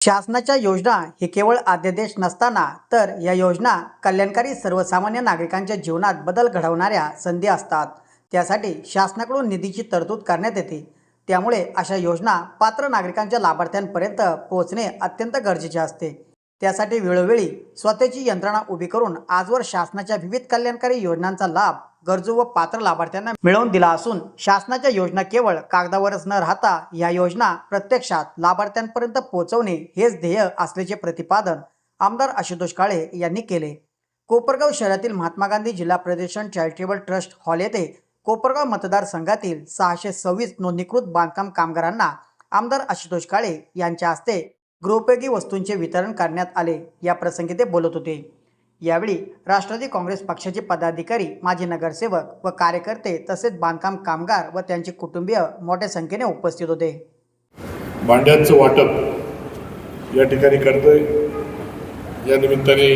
शासनाच्या योजना हे केवळ आद्यदेश नसताना तर या योजना कल्याणकारी सर्वसामान्य नागरिकांच्या जीवनात बदल घडवणाऱ्या संधी असतात. त्यासाठी शासनाकडून निधीची तरतूद करण्यात येते. त्यामुळे अशा योजना पात्र नागरिकांच्या लाभार्थ्यांपर्यंत पोहोचणे अत्यंत गरजेचे असते. त्यासाठी वेळोवेळी स्वतःची यंत्रणा उभी करून आजवर शासनाच्या विविध कल्याणकारी योजनांचा लाभ गरजू व पात्र लाभार्थ्यांना मिळवून दिला असून शासनाच्या योजना केवळ कागदावरच न राहता या योजना प्रत्यक्षात लाभार्थ्यांपर्यंत पोहोचवणे हेच ध्येय असल्याचे प्रतिपादन आमदार आशुतोष काळे यांनी केले. कोपरगाव शहरातील महात्मा गांधी जिल्हा प्रदर्शन चॅरिटेबल ट्रस्ट हॉल येथे कोपरगाव मतदारसंघातील सहाशे सव्वीस नोंदणीकृत बांधकाम कामगारांना आमदार आशुतोष काळे यांच्या हस्ते गृहोपयोगी वस्तूंचे वितरण करण्यात आले या प्रसंगी ते बोलत होते. यावेळी राष्ट्रवादी काँग्रेस पक्षाचे पदाधिकारी माजी नगरसेवक व कार्यकर्ते तसेच बांधकाम कामगार व त्यांचे कुटुंबीय मोठ्या संख्येने उपस्थित होते. भांड्यांचं वाटप या ठिकाणी करतोय. या निमित्ताने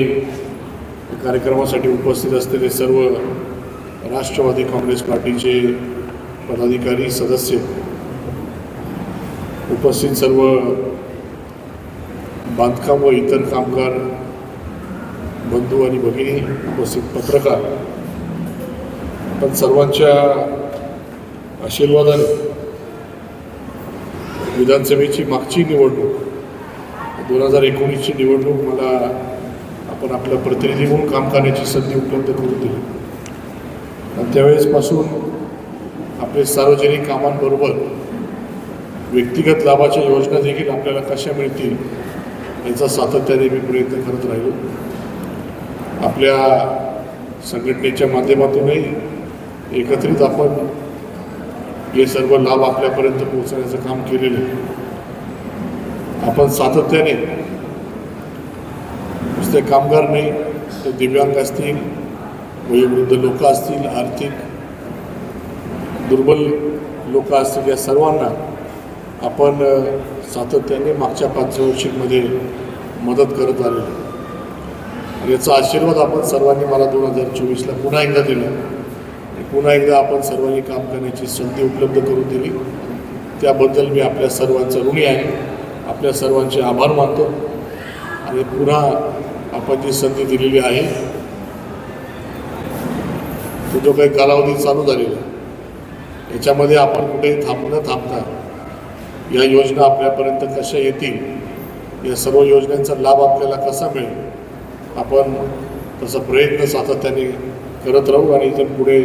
कार्यक्रमासाठी उपस्थित असलेले सर्व राष्ट्रवादी काँग्रेस पार्टीचे पदाधिकारी सदस्य उपस्थित सर्व बांधकाम व इतर कामगार बंधू आणि भगिनी उपस्थित पत्रकार पण सर्वांच्या आशीर्वादाने विधानसभेची मागची निवडणूक दोन हजार एकोणीसची निवडणूक मला आपण आपल्या प्रतिनिधी म्हणून काम करण्याची संधी उपलब्ध करून दिली. आणि त्यावेळेसपासून आपले सार्वजनिक कामांबरोबर व्यक्तिगत लाभाच्या योजना देखील आपल्याला कशा मिळतील याचा सातत्याने मी प्रयत्न करत राहिलो. आपल्या संघटनेच्या माध्यमातूनही एकत्रित आपण हे सर्व लाभ आपल्यापर्यंत पोहोचण्याचं काम केलेलं आहे आपण सातत्याने नुसते कामगार नाही तर दिव्यांग असतील वयोवृद्ध लोक असतील आर्थिक दुर्बल लोक असतील या सर्वांना आपण सातत्याने मागच्या पाच वर्षीमध्ये मदत करत आलेलो आहे. आणि याचा आशीर्वाद आपण सर्वांनी मला दोन हजार चोवीसला पुन्हा एकदा दिला. आणि पुन्हा एकदा आपण सर्वांनी काम करण्याची संधी उपलब्ध करून दिली. त्याबद्दल मी आपल्या सर्वांचा ऋणी आहे. आपल्या सर्वांचे आभार मानतो. आणि पुन्हा आपण जी संधी दिलेली आहे तो जो काही कालावधी चालू झालेला याच्यामध्ये आपण कुठेही थांब न थांबता या योजना आपल्यापर्यंत कशा येतील या सर्व योजनांचा लाभ आपल्याला कसा मिळेल आपण तसा प्रयत्न सातत्याने करत राहू आणि इथून पुढे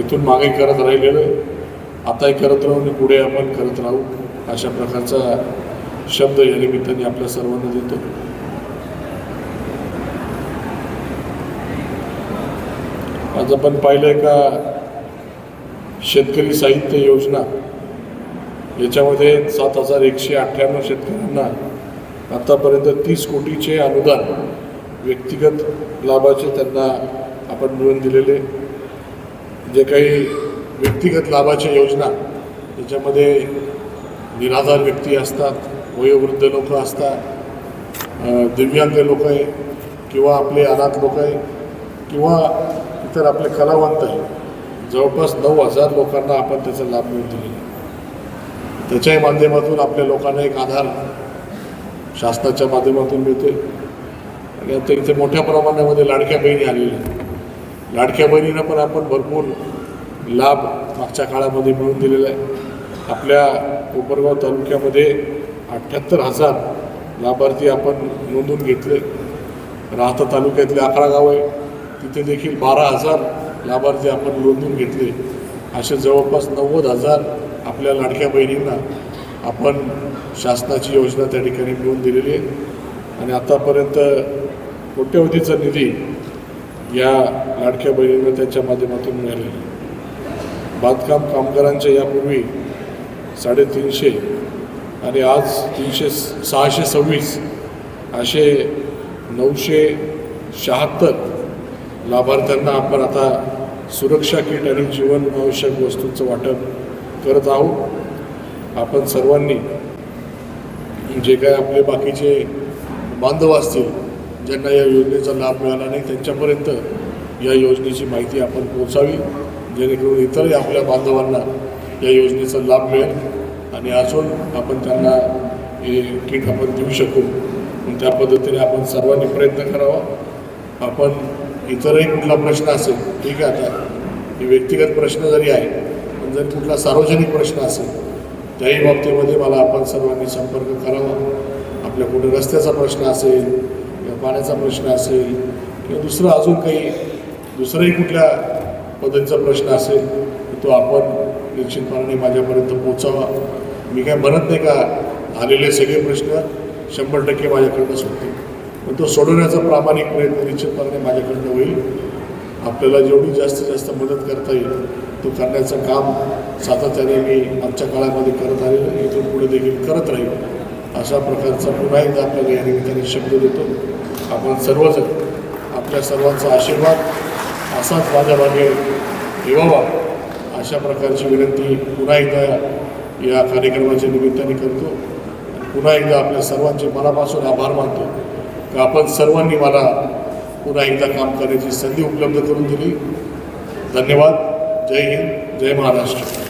इथून मागे करत राहिलेलं आताही करत राहू आणि पुढे आपण करत राहू अशा प्रकारचा शब्द या निमित्ताने आपल्या सर्वांना देतो. आज आपण पाहिलं का शेतकरी साहित्य योजना? याच्यामध्ये सात हजार एकशे अठ्ठ्याण्णव शेतकऱ्यांना आतापर्यंत तीस कोटीचे अनुदान व्यक्तिगत लाभाचे त्यांना आपण मिळवून दिलेले. जे काही व्यक्तिगत लाभाच्या योजना त्याच्यामध्ये निराधार व्यक्ती असतात वयोवृद्ध लोक असतात दिव्यांग लोक आहे किंवा आपले अनाथ लोक आहे किंवा इतर आपले कलावंत आहे. जवळपास नऊ हजार लोकांना आपण त्याचा लाभ मिळून दिलेला त्याच्याही माध्यमातून आपल्या लोकांना एक आधार शासनाच्या माध्यमातून मिळते. आणि आता इथे मोठ्या प्रमाणामध्ये लाडक्या बहिणी आलेल्या आहेत. लाडक्या बहिणींना पण आपण भरपूर लाभ मागच्या काळामध्ये मिळून दिलेला आहे. आपल्या कोपरगाव तालुक्यामध्ये अठ्ठ्याहत्तर हजार लाभार्थी आपण नोंदवून घेतले. राहता तालुक्यातले अकरा गाव आहे तिथे देखील बारा हजार लाभार्थी आपण नोंदवून घेतले. असे जवळपास नव्वद हजार आपल्या लाडक्या बहिणींना आपण शासनाची योजना त्या ठिकाणी मिळवून दिलेली आहे. आणि आतापर्यंत कोट्यवधीचा निधी या लाडक्या बहिणींना त्यांच्या माध्यमातून मिळालेला आहे. बांधकाम कामगारांच्या यापूर्वी साडेतीनशे आणि आज तीनशे सहाशे सव्वीस असे नऊशे शहात्तर लाभार्थ्यांना आपण आता सुरक्षा किट आणि जीवन आवश्यक वस्तूंचं वाटप करत आहोत. आपण सर्वांनी जे काय आपले बाकीचे बांधव असतील ज्यांना या योजनेचा लाभ मिळाला नाही त्यांच्यापर्यंत या योजनेची माहिती आपण पोहोचावी जेणेकरून इतरही आपल्या बांधवांना या योजनेचा लाभ मिळेल आणि अजून आपण त्यांना हे किट आपण देऊ शकू. त्या पद्धतीने आपण सर्वांनी प्रयत्न करावा. आपण इतरही कुठला प्रश्न असेल ठीक आहे आता हे व्यक्तिगत प्रश्न जरी आहे पण जर कुठला सार्वजनिक प्रश्न असेल त्याही बाबतीमध्ये मला आपण सर्वांनी संपर्क करावा. आपल्या कुठे रस्त्याचा प्रश्न असेल किंवा पाण्याचा प्रश्न असेल किंवा दुसरं अजून काही दुसरंही कुठल्या पद्धतीचा प्रश्न असेल तो आपण निश्चितपणाने माझ्यापर्यंत पोचावा मी काय म्हणत नाही का आलेले सगळे प्रश्न शंभर टक्के माझ्याकडनं सुटतील पण तो सोडवण्याचा प्रामाणिक प्रयत्न निश्चितपणाने माझ्याकडनं होईल. आपल्याला जेवढी जास्तीत जास्त मदत करता येईल तो करण्याचं काम सातत्याने मी आमच्या काळामध्ये करत आलेलो इथून पुढे देखील करत राहील. अशा प्रकारचा पुन्हा एकदा आपल्याला या निमित्ताने शब्द देतो. आपण सर्वजण आपल्या सर्वांचा आशीर्वाद असाच माझ्या मागे ठेवावा. अशा प्रकारची विनंती पुन्हा एकदा या कार्यक्रमाच्या निमित्ताने करतो. पुन्हा एकदा आपल्या सर्वांचे मनापासून आभार मानतो. की आपण सर्वांनी मला पुन्हा एकदा काम करण्याची संधी उपलब्ध करून दिली. धन्यवाद. जय हिंद. जय महाराष्ट्र.